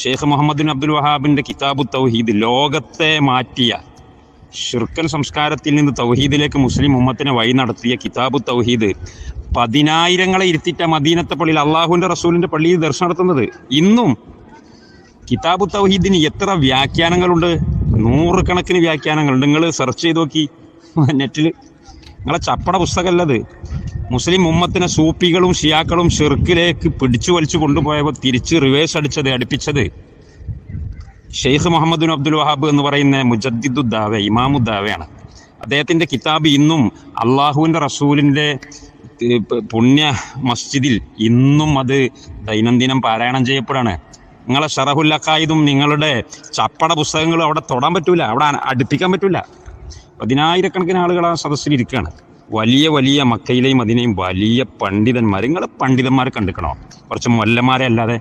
Sheikh Muhammad bin Abdul വഹാബിന്റെ കിതാബു തൗഹീദ് ലോകത്തെ മാറ്റിയ ഷിർക്കൻ സംസ്കാരത്തിൽ നിന്ന് തൗഹീദിലേക്ക് മുസ്ലിം ഉമ്മത്തിനെ വഴി നടത്തിയ കിതാബു തൗഹീദ് പതിനായിരങ്ങളെ ഇരുത്തിറ്റ മദീനത്തെ പള്ളിയിൽ അള്ളാഹുവിന്റെ റസൂലിന്റെ പള്ളിയിൽ ദർശനം നടത്തുന്നത്. ഇന്നും കിതാബു തൗഹീദിന് എത്ര വ്യാഖ്യാനങ്ങളുണ്ട്? നൂറുകണക്കിന് വ്യാഖ്യാനങ്ങളുണ്ട്. നിങ്ങൾ സെർച്ച് ചെയ്ത് നോക്കി. നെറ്റിൽ നിങ്ങളെ ചപ്പട പുസ്തകമല്ലത്. മുസ്ലിം ഉമ്മത്തിനെ സൂപ്പികളും ഷിയാക്കളും ഷിർക്കിലേക്ക് പിടിച്ചു വലിച്ചു കൊണ്ടുപോയപ്പോൾ തിരിച്ച് റിവേഴ്സ് അടിച്ചത് അടുപ്പിച്ചത്. ഷെയ്ഖ് മുഹമ്മദ് അബ്ദുൽ വഹാബ് എന്ന് പറയുന്ന മുജദ്ദിദുദ്ദാവ ഇമാമുദ്ദാവയാണ്. അദ്ദേഹത്തിന്റെ കിതാബ് ഇന്നും അള്ളാഹുവിന്റെ റസൂലിന്റെ പുണ്യ മസ്ജിദിൽ ഇന്നും അത് ദൈനംദിനം പാരായണം ചെയ്യപ്പെടാണ് നിങ്ങളെ ഷറഹുല്ലക്കായതും നിങ്ങളുടെ ചപ്പട പുസ്തകങ്ങളും അവിടെ തൊടാൻ പറ്റൂല അവിടെ അടുപ്പിക്കാൻ പറ്റൂല. പതിനായിരക്കണക്കിന് ആളുകൾ ആ സദസ്സിൽ ഇരിക്കുകയാണ്. വലിയ വലിയ മക്കയിലെയും അതിനെയും വലിയ പണ്ഡിതന്മാർ നിങ്ങൾ പണ്ഡിതന്മാരെ കണ്ടിക്കണോ? കുറച്ച് മൊല്ലന്മാരെ അല്ലാതെ